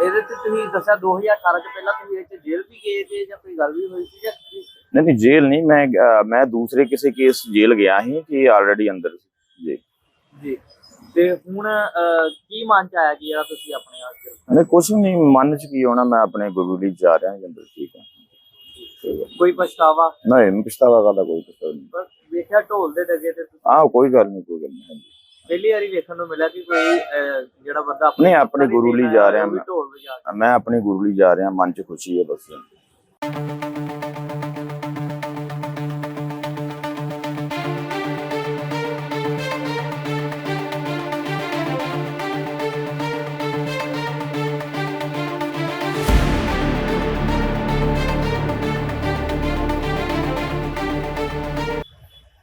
ਇਹਦੇ ਤੇ ਤੁਸੀਂ ਦੱਸਿਆ 2018 ਚ ਪਹਿਲਾਂ ਤੁਸੀਂ ਇੱਥੇ ਜੇਲ੍ਹ ਵੀ ਗਏ ਤੇ ਜਾਂ ਕੋਈ ਗੱਲ ਵੀ ਹੋਈ ਸੀ ਜਾਂ ਕੀ? ਨਹੀਂ ਨਹੀਂ ਜੇਲ੍ਹ ਨਹੀਂ ਮੈਂ ਅਹ, ਮੈਂ ਦੂਸਰੇ ਕਿਸੇ ਕੇਸ ਜੇਲ੍ਹ ਗਿਆ ਸੀ ਕਿ ਆਲਰੇਡੀ ਅੰਦਰ ਸੀ ਜੀ। ਜੀ। ਤੇ ਹੁਣ ਅਹ, ਕੀ ਮਨ ਚ ਆਇਆ ਕਿ ਯਾਰ ਤੁਸੀਂ ਆਪਣੇ ਆਪ ਚ ਨਹੀਂ ਕੁਛ ਨਹੀਂ ਮਨ ਚ ਕੀ ਹੋਣਾ ਮੈਂ ਆਪਣੇ ਗੁਰੂ ਲਈ ਜਾ ਰਿਹਾ ਹਾਂ ਅੰਦਰ ਠੀਕ ਹੈ। ਕੋਈ ਪਛਤਾਵਾ? ਨਹੀਂ ਪਛਤਾਵਾ ਕਰਦਾ ਕੋਈ ਪਛਤਾਵਾ ਨਹੀਂ। ਬਸ ਵੇਖਿਆ ਢੋਲ ਦੇ ਡਗੇ ਤੇ ਤੁਸੀਂ ਆਹ ਕੋਈ ਗੱਲ ਨਹੀਂ ਕੋਈ ਗੱਲ ਨਹੀਂ ਹਾਂਜੀ। ਪਹਿਲੀ ਵਾਰੀ ਵੇਖਣ ਨੂੰ ਮਿਲਿਆ ਕਿ ਕੋਈ ਅਹ, ਜਿਹੜਾ ਬੰਦਾ ਆਪਣੇ ਨਹੀਂ, ਆਪਣੇ ਗੁਰੂ ਲਈ ਜਾ ਰਿਹਾ ਮੈਂ। ਮੈਂ ਆਪਣੇ ਗੁਰੂ ਲਈ ਜਾ ਰਿਹਾ ਮਨ ਚ ਖੁਸ਼ੀ ਹੈ ਬਸ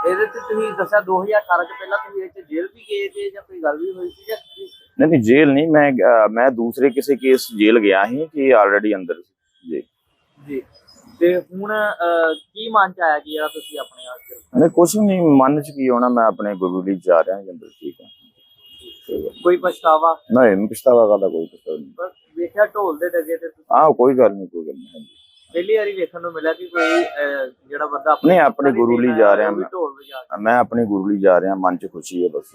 ਇਹਦੇ ਤੇ ਤੁਸੀਂ ਦੱਸਿਆ 2018 ਚ ਪਹਿਲਾਂ ਤੁਸੀਂ ਇੱਥੇ ਜੇਲ੍ਹ ਵੀ ਗਏ ਤੇ ਜਾਂ ਕੋਈ ਗੱਲ ਵੀ ਹੋਈ ਸੀ ਜਾਂ ਕੀ? ਨਹੀਂ ਨਹੀਂ ਜੇਲ੍ਹ ਨਹੀਂ ਮੈਂ ਮੈਂ ਦੂਸਰੇ ਕਿਸੇ ਕੇਸ ਜੇਲ੍ਹ ਗਿਆ ਸੀ ਕਿ ਆਲਰੇਡੀ ਅੰਦਰ ਸੀ ਜੀ ਜੀ ਤੇ ਹੁਣ ਅਹ, ਕੀ ਮਨ ਚ ਆਇਆ ਕਿ ਯਾਰ ਤੁਸੀਂ ਆਪਣੇ ਆਪ ਚ ਨਹੀਂ ਕੁਛ ਨਹੀਂ ਮਨ ਚ ਕੀ ਹੋਣਾ ਮੈਂ ਆਪਣੇ ਗੁਰੂ ਲਈ ਜਾ ਰਿਹਾ ਹਾਂ ਅੰਦਰ ਠੀਕ ਹੈ ਕੋਈ ਪਛਤਾਵਾ ਨਹੀਂ ਪਛਤਾਵਾ ਕਰਦਾ ਕੋਈ ਪਛਤਾਵਾ ਨਹੀਂ ਬਸ ਵੇਖਿਆ ਢੋਲ ਦੇ ਡਗੇ ਤੇ ਤੁਸੀਂ ਆਹ ਕੋਈ ਗੱਲ ਨਹੀਂ ਕੋਈ ਗੱਲ ਨਹੀਂ। ਪਹਿਲੀ ਵਾਰੀ ਵੇਖਣ ਨੂੰ ਮਿਲਿਆ ਕਿ ਕੋਈ ਅਹ, ਜਿਹੜਾ ਬੰਦਾ ਨਹੀਂ, ਆਪਣੇ ਗੁਰੂ ਲਈ ਜਾ ਰਿਹਾ ਮੈਂ। ਢੋਲ ਵਜਾ ਕੇ। ਮੈਂ ਆਪਣੇ ਗੁਰੂ ਲਈ ਜਾ ਰਿਹਾ ਮਨ ਚ ਖੁਸ਼ੀ ਹੈ ਬਸ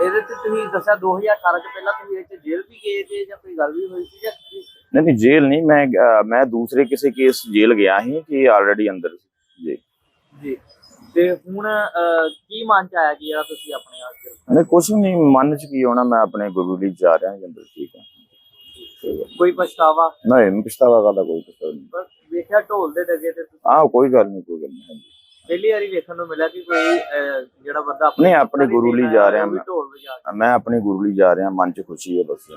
ਇਹਦੇ ਤੇ ਤੁਸੀਂ ਦੱਸਿਆ 2018 ਚ ਪਹਿਲਾਂ ਤੁਸੀਂ ਇੱਥੇ ਜੇਲ੍ਹ ਵੀ ਗਏ ਤੇ ਜਾਂ ਕੋਈ ਗੱਲ ਵੀ ਹੋਈ ਸੀ ਜਾਂ ਕੀ? ਨਹੀਂ ਨਹੀਂ ਜੇਲ੍ਹ ਨਹੀਂ ਮੈਂ ਅਹ, ਮੈਂ ਦੂਸਰੇ ਕਿਸੇ ਕੇਸ ਜੇਲ੍ਹ ਗਿਆ ਸੀ ਕਿ ਆਲਰੇਡੀ ਅੰਦਰ ਸੀ ਜੀ। ਜੀ। ਤੇ ਹੁਣ ਅਹ, ਕੀ ਮਨ ਚ ਆਇਆ ਕਿ ਯਾਰ ਤੁਸੀਂ ਆਪਣੇ ਆਪ ਚ ਨਹੀਂ ਕੁਛ ਨਹੀਂ ਮਨ ਚ ਕੀ ਹੋਣਾ ਮੈਂ ਆਪਣੇ ਗੁਰੂ ਲਈ ਜਾ ਰਿਹਾ ਹਾਂ ਅੰਦਰ ਠੀਕ ਹੈ। ਕੋਈ ਪਛਤਾਵਾ? ਨਹੀਂ ਪਛਤਾਵਾ ਕਰਦਾ ਕੋਈ ਪਛਤਾਵਾ ਨਹੀਂ। ਬਸ ਵੇਖਿਆ ਢੋਲ ਦੇ ਡਗੇ ਤੇ ਤੁਸੀਂ ਆਹ ਕੋਈ ਗੱਲ ਨਹੀਂ ਕੋਈ ਗੱਲ ਨਹੀਂ ਹਾਂਜੀ। ਪਹਿਲੀ ਵਾਰੀ ਵੇਖਣ ਨੂੰ ਮਿਲਿਆ ਕਿ ਕੋਈ ਅਹ, ਜਿਹੜਾ ਬੰਦਾ ਨਹੀਂ, ਆਪਣੇ ਗੁਰੂ ਲਈ ਜਾ ਰਿਹਾ ਉਹ ਵੀ ਮੈਂ। ਢੋਲ ਵਜਾ ਕੇ। ਮੈਂ ਆਪਣੇ ਗੁਰੂ ਲਈ ਜਾ ਰਿਹਾ ਮਨ ਚ ਖੁਸ਼ੀ ਹੈ ਬਸ